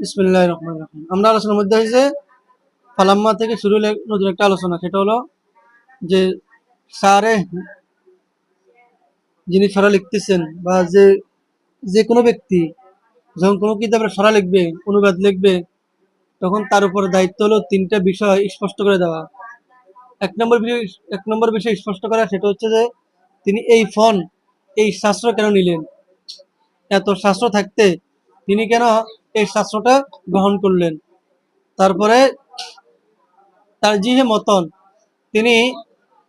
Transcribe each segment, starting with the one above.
বিসমিল্লাহির রহমানির রহিম। আমরা আলোচনার মধ্যে হয়েছে ফালাম্মা থেকে শুরু হলে নতুন একটা আলোচনা, সেটা হলো যে সারে যিনি সরা লিখতেছেন বা যে যে কোনো ব্যক্তি যখন কোনো কিতাবের সরা লিখবে, অনুবাদ লিখবে, তখন তার উপর দায়িত্ব হলো তিনটা বিষয় স্পষ্ট করে দেওয়া এক নম্বর বিষয়, এক নম্বর বিষয় স্পষ্ট করা, সেটা হচ্ছে যে তিনি এই ফোন, এই শাস্ত্র কেন নিলেন এত শাস্ত্র থাকতে তিনি কেন এই শাস্ত্রটা গ্রহণ করলেন? তারপরে তার জিহে মতন তিনি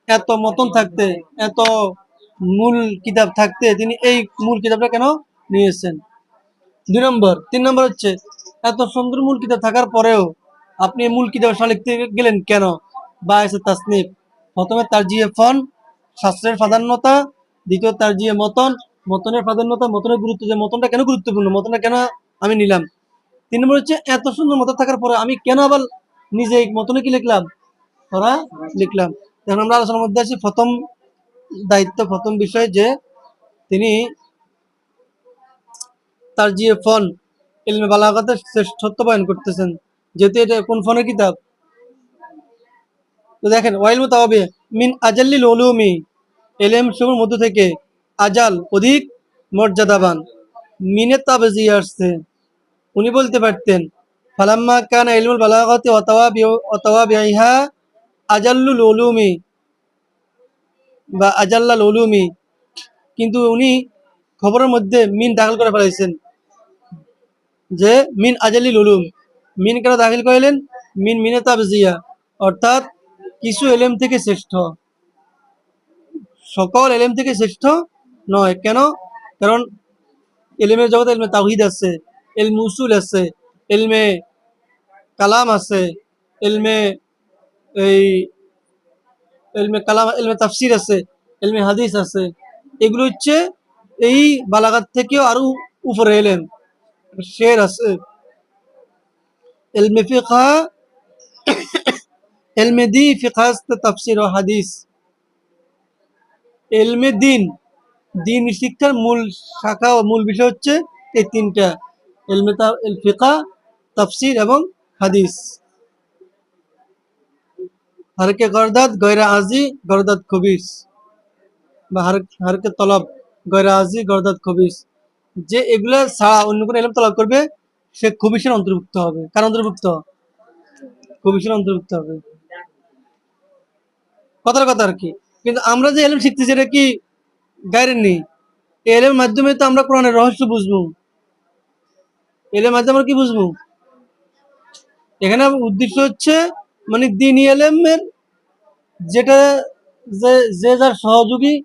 এত মতন থাকতে, এত মূল কিতাব থাকতে তিনি এই মূল কিতাবটা কেন নিয়েছেন? দুই নম্বর, তিন নম্বর হচ্ছে এত সুন্দর মূল কিতাব থাকার পরেও আপনি মূল কিতাব লিখতে গেলেন কেন? বা এসে তাসনিফ। প্রথমে তার জিয়ে ফন, শাস্ত্রের প্রাধান্যতা, দ্বিতীয় তার জিয়ে মতন মতনের প্রাধান্যতা, মতনের গুরুত্ব যে মতনটা কেন গুরুত্বপূর্ণ, মতনটা কেন আমি নিলাম? তিন নম্বর হচ্ছে, এত সুন্দর মতন থাকার পরে আমি কেন আবার নিজে মতনে কি লিখলাম? ওরা লিখলাম। এখন আমরা আলোচনার মধ্যে আছি, প্রথম দায়িত্ব, প্রথম বিষয় যে তিনি তার যে ফোন, ইলমে বালাগতের শ্রেষ্ঠত্ব বয়ন করতেছেন। যেহেতু এটা কোন ফোনের কিতাব? তো দেখেন ওয়াইল মুতাওয়াবি মিন আজাল্লিল উলুমি এলেম সমূহের মধ্য থেকে আজাল অধিক মর্যাদাবান। মিনে তাবজি আসছে। উনি বলতে পারতেন, ফালাম্মা কানা ইলমুল বালাগতি অতাওয়াবি অতাওয়াবিহা আজাল্লুল উলুমি বা আজাল্লাল উলুমি। কিন্তু উনি খবরের মধ্যে মিন দাখিল করে ফেলাইছেন যে, মিন আজালিল উলুম। মিন কেন দাখিল করিলেন? মিন মিনে তাবজিয়া, অর্থাৎ কিছু এলেম থেকে শ্রেষ্ঠ। সকল এলেম থেকে শ্রেষ্ঠ নয় কেন কারণ এলেমের জগতে এলমে তাহিদ আছে এলমে উসুল আছে এলমে কালাম আছে এলমে এই এলমে কালাম এলমে তাফসির আছে এলমে হাদিস আছে এগুলো হচ্ছে এই বালাগাত থেকেও আরও উপরে এলেম শের আছে এলমে ফিকা এলমে দি ফিকাস তাফসির ও হাদিস এলমে দিন দিন শিক্ষার মূল শাখা ও মূল বিষয় হচ্ছে এই তিনটা এলমেতা এল ফিকা, তাফসির এবং হাদিস। হারকে গরদাদ, গয়রা আজি, গরদাদ খবিস। বা হার হারকে তলব, গয়রা আজি, গরদাদ খবিস। যে এগুলা ছাড়া অন্য কোনো এলম তলব করবে, সে খবিসের অন্তর্ভুক্ত হবে। কার অন্তর্ভুক্ত? খবিসের অন্তর্ভুক্ত হবে। কথার কথা আর কি। কিন্তু আমরা যে এলম শিখতেছি, এটা কি গাইরের নেই। এলের মাধ্যমে তো আমরা কোরআনের রহস্য বুঝব। এলের মাধ্যমে আমরা কি বুঝব? এখানে উদ্দেশ্য হচ্ছে মানে দিনী এলেমের যেটা যে যে যার সহযোগী,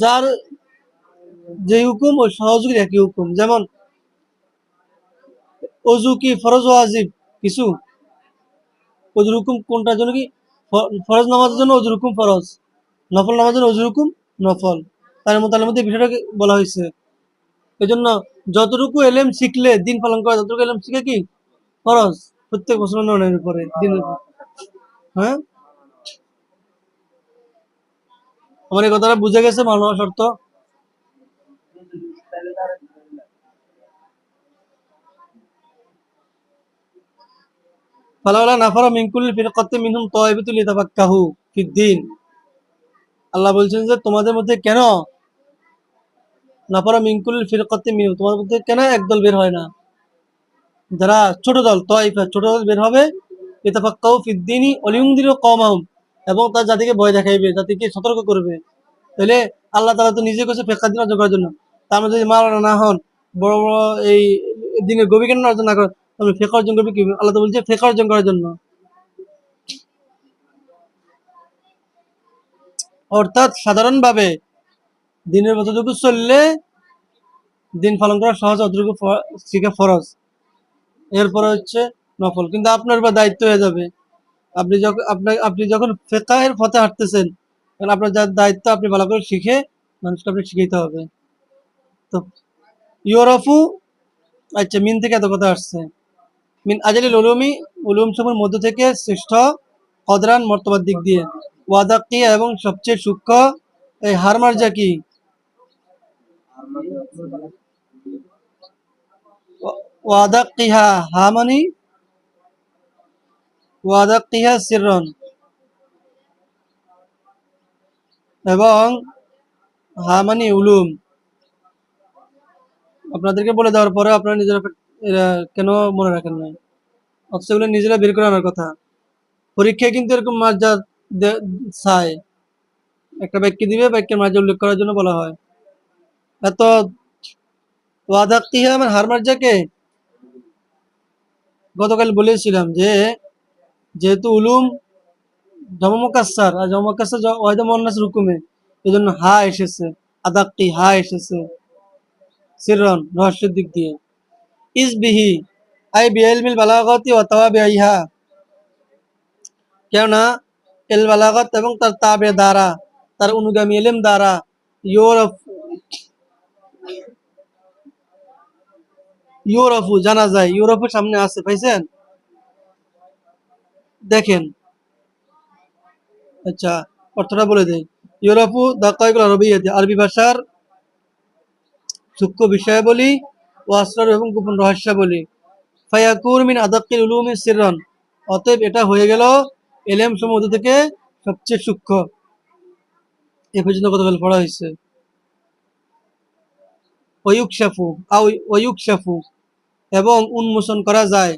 যার যে হুকুম, ওই সহযোগীর একই হুকুম। যেমন অজু কি ফরজ ও আজিব কিছু। অজুর হুকুম কোনটার জন্য কি? ফরজ নামাজের জন্য অজুর হুকুম ফরজ। নফল নামাজের অজুর হুকুম নফল তার মধ্যে মধ্যে এই বিষয়টা বলা হয়েছে। এই জন্য যতটুকু এলেম শিখলে, দিন পালন করা, যতটুকু এলেম শিখে কি? ফরজ। প্রত্যেক মুসলমানের উপরে দিনের। হ্যাঁ? আমার এই কথাটা বুঝে গেছে মানব শর্ত। ফালাওয়ালা নাফারা মিনকুল ফিরকাতে মিনহুম তাইবাতুল লিতাফাক্কাহু ফিদ্দিন আল্লাহ বলছেন যে তোমাদের মধ্যে কেন নাফারা মিনকুল ফিরকাতে মিনহুম তোমাদের মধ্যে কেন একদল বের হয় না? যারা ছোট দল তয়ফা ছোট দল বের হবে। ইতাফাক্কাহু ফিদ্দিনি অলিউমদিরু কওমাহুম। এবং তার জাতিকে ভয় দেখাইবে, জাতিকে সতর্ক করবে। তাহলে আল্লাহ তাআলা তো নিজে কাছে ফেকা দিন অর্জন করার জন্য। তার মধ্যে যদি মাওলানা না হন, বড় বড় এই দিনের গভীর জ্ঞান অর্জন না করেন, তাহলে ফেকা অর্জন করবে কি? আল্লাহ তো বলছে ফেকা অর্জন করার জন্য। অর্থাৎ সাধারণভাবে দিনের যতটুকু চললে দিন পালন করা সহজ, অতটুকু শিখা ফরজ। এরপরে হচ্ছে নফল। কিন্তু আপনার বা দায়িত্ব হয়ে যাবে। আপনি যখন আপনার আপনি যখন ফেকাহের পথে হাঁটতেছেন তখন আপনার যার দায়িত্ব আপনি ভালো করে শিখে মানুষকে আপনি শিখাইতে হবে। তো ইউরফু আচ্ছা মিন থেকে এত কথা আসছে। মিন আজালিল উলুমি, উলুম সমূহের মধ্য থেকে শ্রেষ্ঠ, কদরান, মর্তবার দিক দিয়ে। ওয়াদাকিয়া এবং সবচেয়ে সূক্ষ্ম, এই হারমার্জা কি? ওয়াদাক্কিহা হা মানে? ওয়াদাক্কিহা সিররন। এবং হা মানে উলুম। আপনাদেরকে বলে দেওয়ার পরে আপনারা নিজেরা কেন মনে রাখেন না এগুলো নিজেরা বের করে আনার কথা। পরীক্ষায় কিন্তু এরকম মার্জা দে- চায় একটা বাক্য দিবে বাক্যের মার্জা উল্লেখ করার জন্য বলা হয়। এত ওয়াদাক্কিহা আমার হার মার্জাকে গতকাল বলেছিলাম যে, যেহেতু উলুম জমমকাসার আর জমমকাসার ওয়াইদা মন্নাস রুকুমে এই জন্য হা এসেছে আদাক্কি হা এসেছে, সিররন, রহস্যের দিক দিয়ে। ইস বিহি, আই বিএলমিল বালাগতি ও তাওয়াবিহা কেননা এল বালাগত এবং তার তাবে দ্বারা, তার অনুগামী এলেম দ্বারা, ইউরোপ ইউরোপু জানা যায়, ইউরোপের সামনে আছে, পাইছেন? দেখেন। আচ্ছা অর্থটা বলে দেয় ইউরোপু দাকাইকুল আরবিয়াতে আরবি ভাষার সূক্ষ্ম বিষয়াবলী ও আসরার এবং গোপন রহস্যাবলী। ফায়াকুর মিন আদাক্কিল উলুমি সিররন। অতএব এটা হয়ে গেল এলেম সমুদ্র থেকে সবচেয়ে সূক্ষ্ম। এ পর্যন্ত গতকাল পড়া হয়েছে? ওয়ুকশাফু আও ওয়ুকশাফু এবং উন্মোচন করা যায়,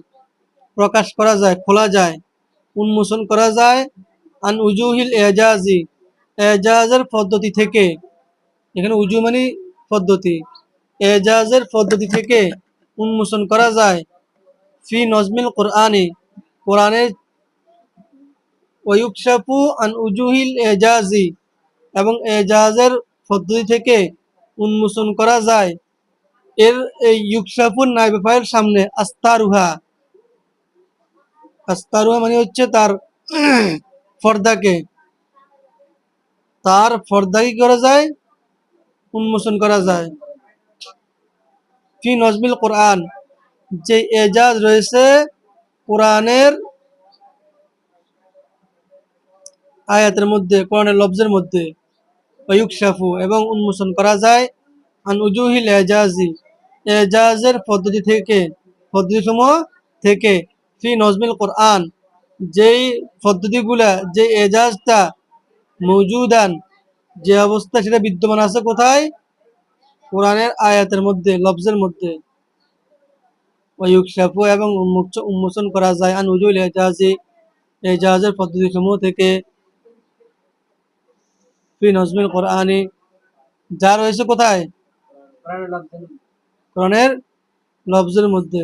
প্রকাশ করা যায়, খোলা যায়। উন্মোচন করা যায় আন উজুহিল এজাজি। এজাজের পদ্ধতি থেকে, এখানে উজু মানে পদ্ধতি। এজাজের পদ্ধতি থেকে উন্মোচন করা যায়। ফি নজমিল কোরআনে, কোরআনের ওয়ুকশাফু আন উজুহিল এজাজি এবং এজাজের পদ্ধতি থেকে উন্মোচন করা যায়। এর এই ইউকশাফুর নাইবে ফাইল সামনে আস্তারুহা। আস্তারুহা মানে হচ্ছে তার ফর্দাকে। তার ফর্দা কি করা যায়? উন্মোচন করা যায়। ফি নজমিল কোরআন। যে এজাজ রয়েছে কোরআনের আয়াতের মধ্যে, কোরআনের লফজের মধ্যে। ওয়ুকশাফু, এবং উন্মোচন করা যায়। আন উজুহিল এজাজি, এজাজের পদ্ধতি থেকে, পদ্ধতিসমূহ থেকে। ফি নজমিল কোরআন, যেই পদ্ধতিগুলা যে এজাজটা মজুদান, যে অবস্থা সেটা বিদ্যমান আছে কোথায়? কোরআনের আয়াতের মধ্যে, লফজের মধ্যে। ওয়ুকশাফু, এবং উন্মোচন করা যায়। আন উজুল এজাজি, এজাজের পদ্ধতিসমূহ থেকে। ফি নজমিল কোরআনে। যা রয়েছে কোথায়? কোরআনের লফজের মধ্যে।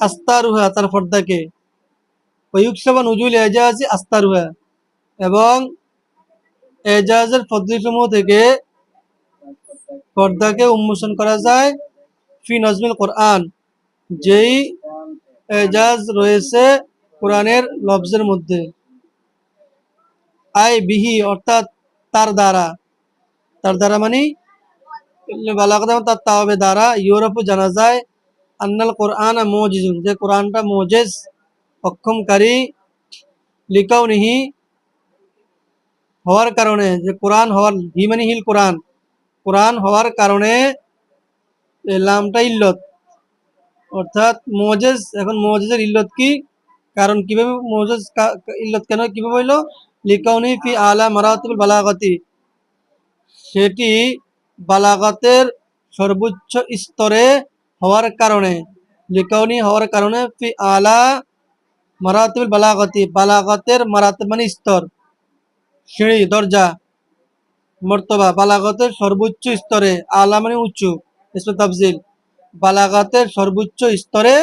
আস্তারুহা, তার ফর্দাকে ওয়ুকশাবা নজুল এজাজি আস্তারুহা। এবং এজাজের পদ্ধতিসমূহ থেকে পর্দাকে উন্মোচন করা যায় ফি নজমিল কোরআন। যেই এজাজ রয়েছে কোরআনের লফজের মধ্যে। আই বিহি, অর্থাৎ তার দ্বারা। তার দ্বারা মানে এবং তার তাওবে দ্বারা ইউরোপে জানা যায়, আন্নাল কোরআন মজিজুন। যে কোরআনটা মজেজ, অক্ষমকারী লিকাও নিহি হওয়ার কারণে, যে কোরআন হওয়ার, হিমানি হিল কোরআন কোরআন হওয়ার কারণে লামটা ইল্লত। অর্থাৎ মজেজ, এখন মজেজের ইল্লত কি? কারণ কীভাবে মজেজ ইল্লত কেন? কীভাবে হইল? লিকাউনি ফি আলা মারাতিবুল বালাগতি সেটি বালাগাতের সর্বোচ্চ স্তরে হওয়ার কারণে লিকাউনি হওয়ার কারণে ফি আলা মারাতিবুল বালাগতি, বালাগাতের মারাতিব মানে স্তর, সিঁড়ি, দরজা, মর্তবা, বালাগতের সর্বোচ্চ স্তরে, আলা মানে উঁচু তাফজিল বালাগাতের সর্বোচ্চ স্তরে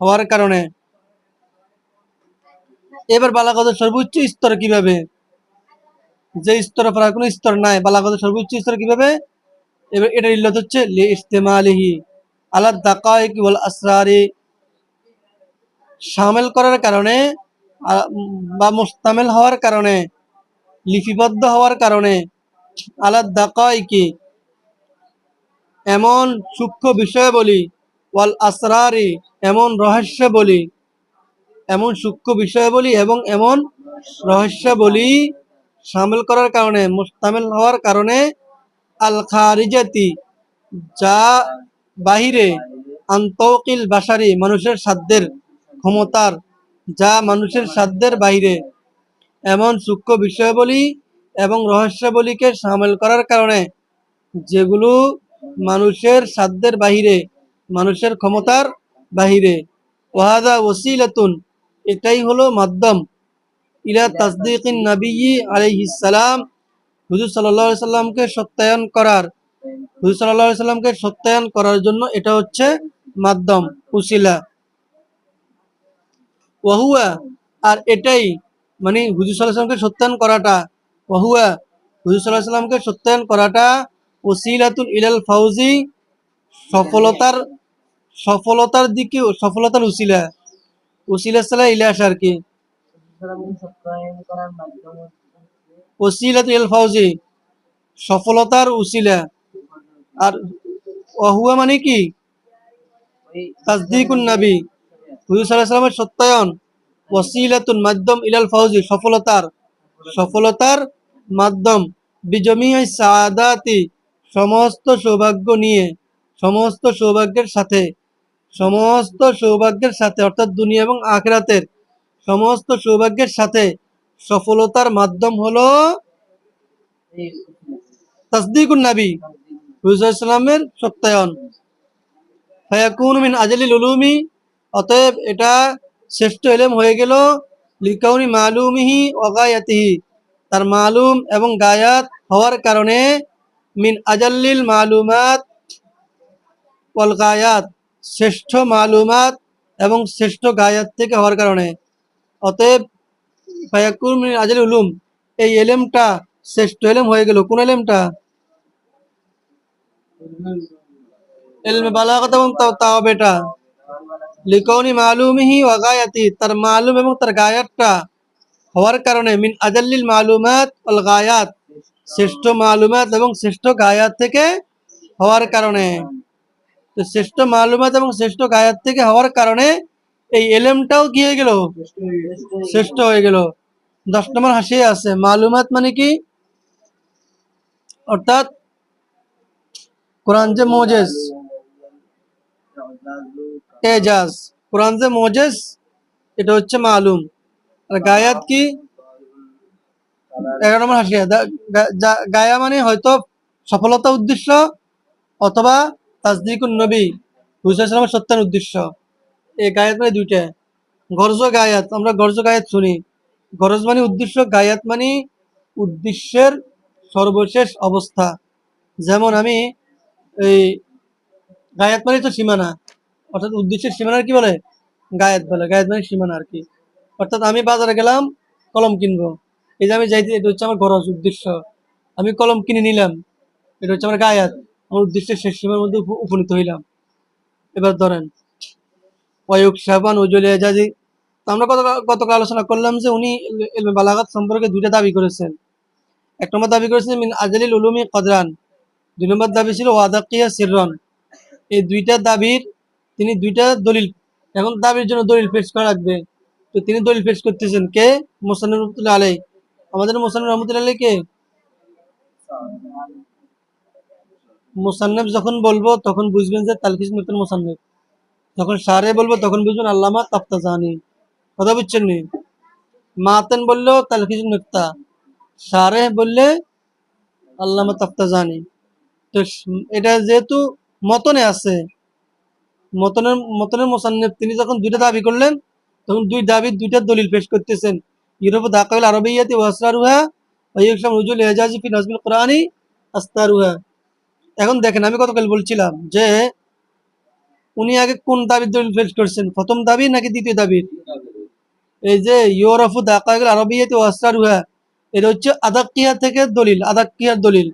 হওয়ার কারণে। এবার বালাগতের সর্বোচ্চ স্তর কীভাবে? যে স্তরে প্রায় কোনো স্তর নাই বালাগতের সর্বোচ্চ স্তর কীভাবে? এবার এটার ইল্লত হচ্ছে লি ইস্তেমালিহি আলা দাকাইক ওয়াল আসরারি। শামিল করার কারণে বা মুস্তামিল হওয়ার কারণে, লিপিবদ্ধ হওয়ার কারণে আলা দাকাইকি এমন সূক্ষ্ম বিষয় বলি, ওয়াল আসরারি এমন রহস্য বলি এমন সূক্ষ্ম বিষয় বলি এবং এমন রহস্য বলি সামিল করার কারণে, মুস্তামিল হওয়ার কারণে আল খারিজাতি যা বাহিরে আন্তকিল বাসারি মানুষের সাধ্যের ক্ষমতার, যা মানুষের সাধ্যের বাইরে এমন সূক্ষ্ম বিষয়াবলী এবং রহস্যাবলীকে সামিল করার কারণে, যেগুলো মানুষের সাধ্যের বাহিরে, মানুষের ক্ষমতার বাহিরে। ওয়াহাদা ওসিলাতুন এটাই হলো মাধ্যম। ইলা তাসদিকিন নবী আলাইহিস সালাম। হুজুর আলাইহি সাল্লামকে সত্যায়ন করার। হুজুর আলাইহি সাল্লামকে সত্যায়ন করার জন্য এটা হচ্ছে মাধ্যম, উসিলা। ওয়াহুয়া, আর এটাই মানে হুজুর সাল্লাহ সাল্লামকে সত্যায়ন করাটা। ওয়াহুয়া, হুজুর সাল্লাহ সাল্লামকে সত্যায়ন করাটা ওসিলাতুল ইলাল ফাউজি, সফলতার সফলতার দিকে সফলতার উসিলা। উসিলা সালা ইলাস আর কি। ওসিলাতুল ইলাল ফাউজি সফলতার উসিলা আর ওয়াহুয়া মানে কি? তাসদিকুন নবী। হুজুর সাল্লামের সত্যায়ন। ওয়াসিলাতুন মাধ্যম ইলাল ফাউজি, সফলতার। সফলতার মাধ্যম। বিজমিয়া সাদাতি। সমস্ত সৌভাগ্য নিয়ে। সমস্ত সৌভাগ্যের সাথে। সমস্ত সৌভাগ্যের সাথে, অর্থাৎ দুনিয়া এবং আখরাতের সমস্ত সৌভাগ্যের সাথে সফলতার মাধ্যম হলো তাসদিকুন নবী, হুজুর সাল্লামের সত্যায়ন ফায়াকুন মিন আজলিল উলুমি, অতএব এটা শ্রেষ্ঠ এলেম হয়ে গেল লিকাউনি মালুমিহি অগায়াতিহি তার মালুম এবং গায়াত হওয়ার কারণে মিন আজাল্লিল মালুমাত ওয়াল গায়াত। শ্রেষ্ঠ মালুমাত এবং শ্রেষ্ঠ গায়াত থেকে হওয়ার কারণে। অতএব ফায়াকুন মিন আজাল উলুম, এই এলেমটা শ্রেষ্ঠ এলেম হয়ে গেল। কোন এলেমটা? এলমে বালাগত এবং তাও বেটা লিকৌনি মালুমিহি ওয়াগায়াতি তার মালুম এবং তার গায়াতটা হওয়ার কারণে মিন আজাল্লিল মালুমাত অল গায়াত। শ্রেষ্ঠ মালুমাত এবং শ্রেষ্ঠ গায়াত থেকে হওয়ার কারণে। তো শ্রেষ্ঠ মালুমাত এবং শ্রেষ্ঠ গায়াত থেকে হওয়ার কারণে এই এলেমটাও কি হয়ে গেল? শ্রেষ্ঠ হয়ে গেল। দশ নম্বর হাসিয়ে আছে। মালুমাত মানে কি? অর্থাৎ কোরআন যে মোজেস এজাজ। কোরআন যে মোজেস এটা হচ্ছে মালুম। আর গায়াত কি? এগারো নম্বর হাসিয়া গায়া মানে হয়তো সফলতা উদ্দেশ্য অথবা তাজদিকুন নবী হুসাইসালামের সত্যান উদ্দেশ্য। এই গায়াত মানে দুইটা। গরজ গায়াত, আমরা গরজ গায়াত শুনি। গরজ মানে উদ্দেশ্য, গায়াত মানে উদ্দেশ্যের সর্বশেষ অবস্থা। যেমন আমি এই গায়াত মানে তো সীমানা। অর্থাৎ উদ্দেশ্যের সীমানার কি বলে? গায়াত বলে। গায়াত মানে সীমানা আর কি। অর্থাৎ আমি বাজারে গেলাম, কলম কিনবো। এই যে আমি যাইতে, এটা হচ্ছে আমার গরজ উদ্দেশ্য। আমি কলম কিনে নিলাম, এটা হচ্ছে আমার গায়াত। আমার উদ্দেশ্যের শেষ সময়ের মধ্যে উপনীত হইলাম। এবার ধরেন ওয়ুক সাবান উজুল এজাজি আমরা গত গতকাল আলোচনা করলাম যে উনি বালাগাত সম্পর্কে দুইটা দাবি করেছেন। এক নম্বর দাবি করেছেন, মিন আজালিল উলুমি কদরান। দুই নম্বর দাবি ছিল ওয়াদাকিয়া সিররন। এই দুইটা দাবির তিনি দুইটা দলিল, এখন দাবির জন্য দলিল পেশ করা লাগবে। তো তিনি দলিল পেশ করতেছেন কে? মোসান রহমতুল্লাহ আলাই আমাদের মোসান রহমতুল্লাহ আলাই কে? মোসান্নেফ যখন বলব, তখন বুঝবেন যে তালখিস নতুন মোসান্নেফ। যখন সারে বলব, তখন বুঝবেন আল্লামা তাফতাজানি। কথা বুঝছেন নি? মাতেন বললেও তালখিস নুক্তা। সারে বললে আল্লামা তাফতাজানি। তো এটা যেহেতু মতনে আছে, মতনের মতনের মোসান্নেফ, তিনি যখন দুইটা দাবি করলেন, তখন দুই দাবির দুইটা দলিল পেশ করতেছেন। ইউরোপ দাকাবিল আরবিয়াতি ওয়াসরারুহা ওয়াইকসাম রুজুল এজাজি ফি নাজমিল কোরআনি আস্তারুহা। এখন দেখেন, আমি গতকাল বলছিলাম যে উনি আগে কোন দাবির দলিল পেশ করছেন? প্রথম দাবি নাকি দ্বিতীয় দাবির এই যে ইউরোফু আরবিয়াতি ওয়াসরারুহা এটা হচ্ছে আদাক্কিয়া থেকে দলিল আদাক্কিয়ার দলিল।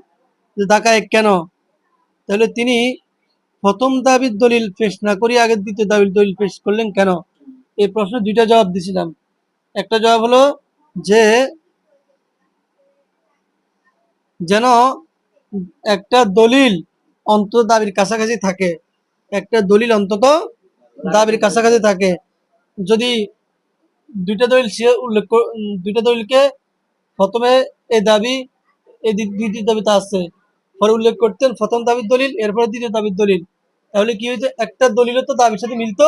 যে দাকায় কেন? তাহলে তিনি প্রথম দাবির দলিল পেশ না করে আগে দ্বিতীয় দাবির দলিল পেশ করলেন কেন? এই প্রশ্নের দুইটা জবাব দিছিলাম। একটা জবাব হলো যে, যেন একটা দলিল অন্তত দাবির কাছাকাছি থাকে। একটা দলিল অন্তত দাবির কাছাকাছি থাকে। যদি দুইটা দলিল সে উল্লেখ দুইটা দলিলকে প্রথমে এই দাবি এই দ্বিতীয় দাবিতে আছে পরে উল্লেখ করতেন প্রথম দাবির দলিল, এরপরে দ্বিতীয় দাবির দলিল। তাহলে কি হইতো? একটা দলিল তো দাবির সাথে মিলতো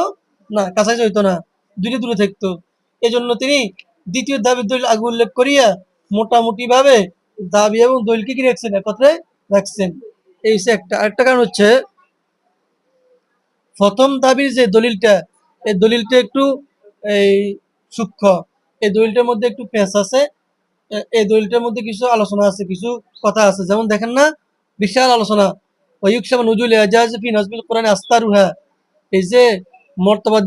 না, কাছাকাছি হইতো না। দূরে দূরে থাকতো। এই জন্য তিনি দ্বিতীয় দাবির দলিল আগে উল্লেখ করিয়া মোটামুটি ভাবে দাবি এবং দলিলকে কি রাখছেন। একত্রে রাখছেন এই হচ্ছে একটা, আরেকটা কারণ হচ্ছে, প্রথম দাবির যে দলিলটা, এই দলিলটা একটু, এই সূক্ষ্ম। এই দলিলটার মধ্যে একটু পেঁচ আছে। এই দলিলটার মধ্যে কিছু আলোচনা আছে, কিছু কথা আছে। যেমন দেখেন না, বিশাল আলোচনা। ওয়ুকসামা এই যে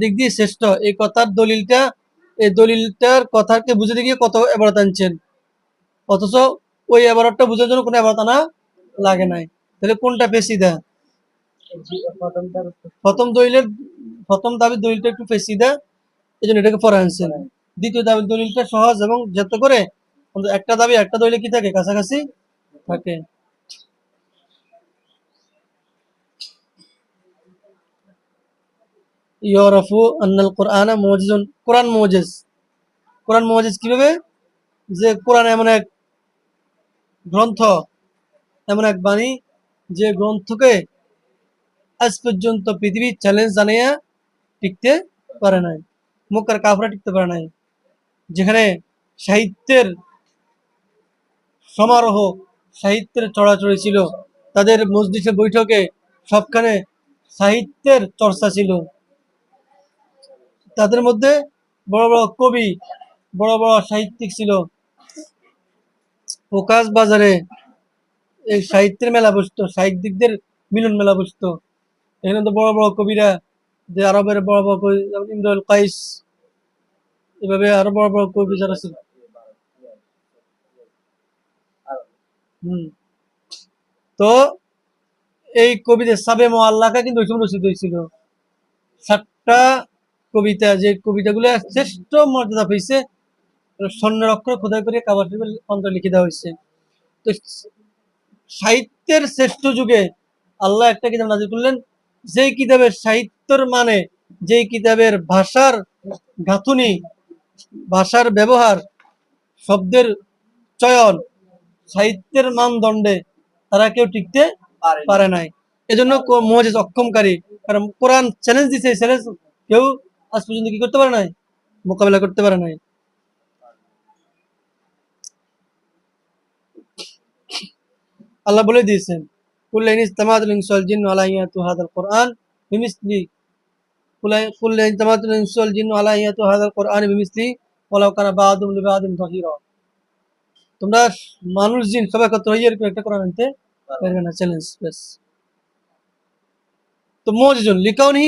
দিক দিয়ে শ্রেষ্ঠ, এই কথার দলিলটা, এই দলিলটার কথাকে গিয়ে কত এবারত আনছেন। অথচ ওই বুঝার জন্য কোনো এবারত আনা লাগে নাই। তাহলে কোনটা পেশিদা প্রথম দলিলের, প্রথম দাবির দলিলটা একটু পেশিদা এই জন্য এটাকে পরে আনছেন। দ্বিতীয় দাবির দলিলটা সহজ এবং যাতে করে, একটা দাবি, একটা দলিলে কি থাকে? কাছাকাছি থাকে। ইয়রফু আন্নাল কোরআন মজিজুন কোরআন মজিজ কোরআন মজিজ কীভাবে? যে কোরআন এমন এক গ্রন্থ এমন এক বাণী যে গ্রন্থকে আজ পর্যন্ত পৃথিবীর চ্যালেঞ্জ জানিয়ে টিকতে পারে নাই, মুখার কাফরা টিকতে পারে নাই। যেখানে সাহিত্যের সমারোহ, সাহিত্যের চড়াচড়ি ছিল, তাদের মসজিদের বৈঠকে সবখানে সাহিত্যের চর্চা ছিল। তাদের মধ্যে বড় বড় কবি, বড় বড় সাহিত্যিক ছিল। প্রকাশ বাজারে এই সাহিত্যের মেলা বসতো, সাহিত্যিকদের মিলন মেলা বসতো। এখানে তো বড় বড় কবিরা, যে আরবের বড় বড় কবি ইমরুল কাইস, এভাবে আরও বড় বড় কবি যারা ছিল। হুম। তো এই কবিদের সাবে মো মোয়াল্লাকা কিন্তু রচিত হয়েছিল। সাতটা কবিতা, যে কবিতাগুলো শ্রেষ্ঠ মর্যাদা পেয়েছে স্বর্ণের অক্ষর খোদাই করে কাবার অন্তর লিখে দেওয়া হয়েছে। তো সাহিত্যের শ্রেষ্ঠ যুগে আল্লাহ একটা কিতাব নাজির করলেন। যেই কিতাবের সাহিত্যর মানে যেই কিতাবের ভাষার গাঁথুনি ভাষার ব্যবহার শব্দের চয়ন সাহিত্যের মানদণ্ডে তারা কেউ টিকতে পারে নাই। এজন্য মহাজিজ অক্ষমকারী কারণ কোরআন চ্যালেঞ্জ দিছে চ্যালেঞ্জ কেউ আজ পর্যন্ত কি করতে পারে নাই? মোকাবেলা করতে পারে নাই। আল্লাহ বলে দিয়েছেন কুল্লাইন ইস্তামাতুল ইনসাল জিন আলা ইয়াতু হাদাল কোরআন বিমিসলি। কুল্লাইন ইস্তামাতুল ইনসাল জিন আলা ইয়াতু হাদাল কোরআন বিমিসলি, ওয়ালাউ কানা বাদুম লিবাদিন যাহিরা তোমরা মানুষ জিন সবাই কত হইয়ে একটা কোরআন আনতে পারবে না চ্যালেঞ্জ ব্যাস। তো মজিজুন লিকাউনি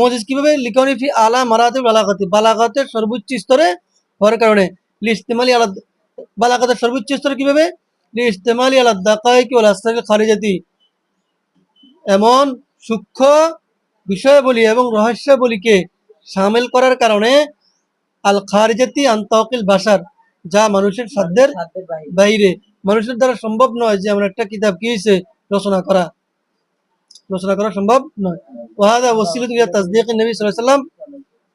মজিজ কীভাবে? লিকাউনি ফি আলা মারাতে বালাগাতে, বালাগাতের সর্বোচ্চ স্তরে, হওয়ার কারণে, লিস্তেমালি আলা বালাগাতের সর্বোচ্চ স্তরে কীভাবে? লিস্তেমালি আলা দাকাইকি ওয়াল আসরারিল খারিজাতি। এমন সূক্ষ্ম বিষয়াবলী এবং রহস্যাবলীকে সামিল করার কারণে আল খারিজাতি আন্তকিল ভাষার যা মানুষের সাধ্যের বাইরে। মানুষের দ্বারা সম্ভব নয় যে এমন একটা কিতাব কি হয়েছে রচনা করা। রচনা করা সম্ভব নয়। ওয়াহাদা ওসিলত ইলা তাসদিক নবী সাল্লাল্লাহু সাল্লাম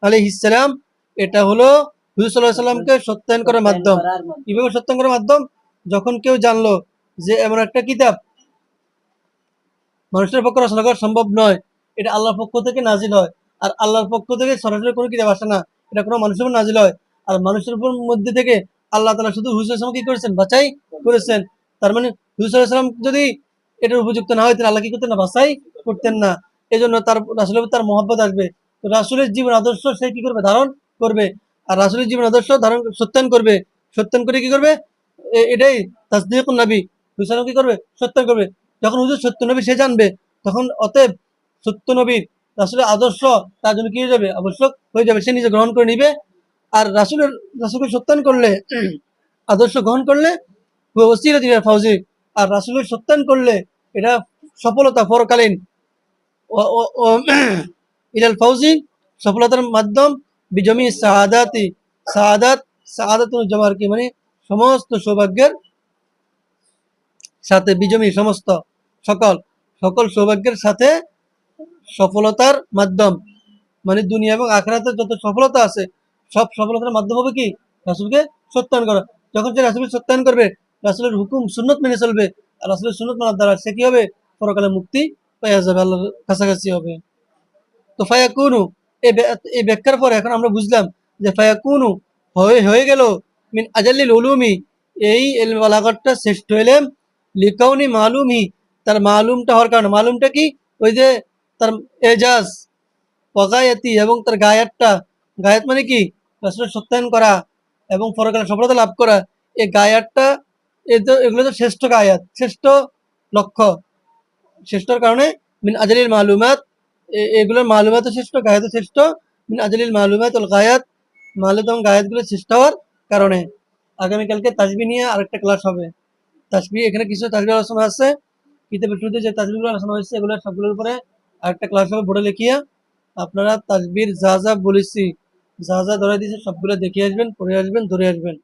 আলাইহিস সালাম, এটা হলো হুজুর আলাইহি সাল্লামকে সত্যায়ন করার মাধ্যম। কীভাবে সত্যায়ন করার মাধ্যম? যখন কেউ জানলো যে এমন একটা কিতাব মানুষের পক্ষে রচনা করা সম্ভব নয়, এটা আল্লাহর পক্ষ থেকে নাজিল হয়। আর আল্লাহর পক্ষ থেকে সরাসরি কোনো কিতাব আসে না, এটা কোনো মানুষের উপর নাজিল হয়। আর মানুষের উপর মধ্যে থেকে আল্লাহ তালা শুধু হুজুর ইসলাম কি করেছেন? বাছাই করেছেন। তার মানে হুজুর ইসলাম যদি এটার উপযুক্ত না হইতেন আল্লাহ কি করতেন না? বাছাই করতেন না। এই জন্য তার রাসুলের তার মহব্বত আসবে। তো রাসুলের জীবন আদর্শ সে কি করবে? ধারণ করবে। আর রাসুলের জীবন আদর্শ ধারণ সত্যায়ন করবে। সত্যায়ন করে কি করবে? এটাই তাসদিক নবী। হুসাইন কি করবে? সত্য করবে? যখন হুজুর সত্য নবী, সে জানবে, তখন অতএব সত্য নবীর, রাসুলের আদর্শ তার জন্য কি হয়ে যাবে? আবশ্যক হয়ে যাবে। সে নিজে গ্রহণ করে নিবে। আর রাসুলের, রাসুলকে সত্যায়ন করলে, আদর্শ গ্রহণ করলে দিলের ফাউজি আর রাসুলের সত্যায়ন করলে, এটা সফলতা পরকালীন। ইলাল ফাউজি সফলতার মাধ্যম, বিজমি সাহাদাতি। সাহাদাত সাহাদাত জমার কি মানে? সমস্ত সৌভাগ্যের সাথে বিজমি সমস্ত সকল সকল সৌভাগ্যের সাথে সফলতার মাধ্যম। মানে দুনিয়া এবং আখরাতে যত সফলতা আছে, সব সফলতার মাধ্যম হবে কি? রাসুলকে সত্যায়ন করা। যখন সে রাসুলকে সত্যায়ন করবে, রাসুলের হুকুম, সুন্নত মেনে চলবে। আর রাসুলের সুন্নত মানার দ্বারা সে কি হবে? পরকালে মুক্তি পাওয়া যাবে, আল্লাহর কাছাকাছি হবে। তো ফায়াকুনু, এই ব্য- এই ব্যাখ্যার পরে এখন আমরা বুঝলাম যে ফায়াকুনু, হয়ে হয়ে গেল মিন আজাল্লিল উলুমি, এই বালাগতটা শ্রেষ্ঠ এলেম। লিকাউনি মালুমি, তার মালুমটা হওয়ার কারণে। মালুমটা কি? ওই যে তার এজাজ পগায়াতি এবং তার গায়াতটা। গায়াত মানে কি? সত্যায়ন করা এবং পরকালে সফলতা লাভ করা। এই গায়াতটা এগুলো তো শ্রেষ্ঠ গায়াত, শ্রেষ্ঠ লক্ষ্য। শ্রেষ্ঠর কারণে মিন আজালিল মালুমাত এগুলোর মালুমাত শ্রেষ্ঠ গায়াত শ্রেষ্ঠ। মিন আজালিল মালুমাত গায়াত মালুত গায়াতগুলো শ্রেষ্ঠ হওয়ার কারণে আগামীকালকে তাজবি নিয়ে আরেকটা ক্লাস হবে। তাজবি এখানে কিছু তাজবি আলোচনা আছে, কিতাবের শুরুতে যে তাজবিগুলো আলোচনা হয়েছে, এগুলো সবগুলোর উপরে আরেকটা ক্লাস হবে বোর্ডে লিখিয়া। আপনারা তাজবির যা যা বলেছি, যা যা ধরে দিয়েছে সবগুলো দেখে আসবেন, পড়ে আসবেন, ধরে আসবেন।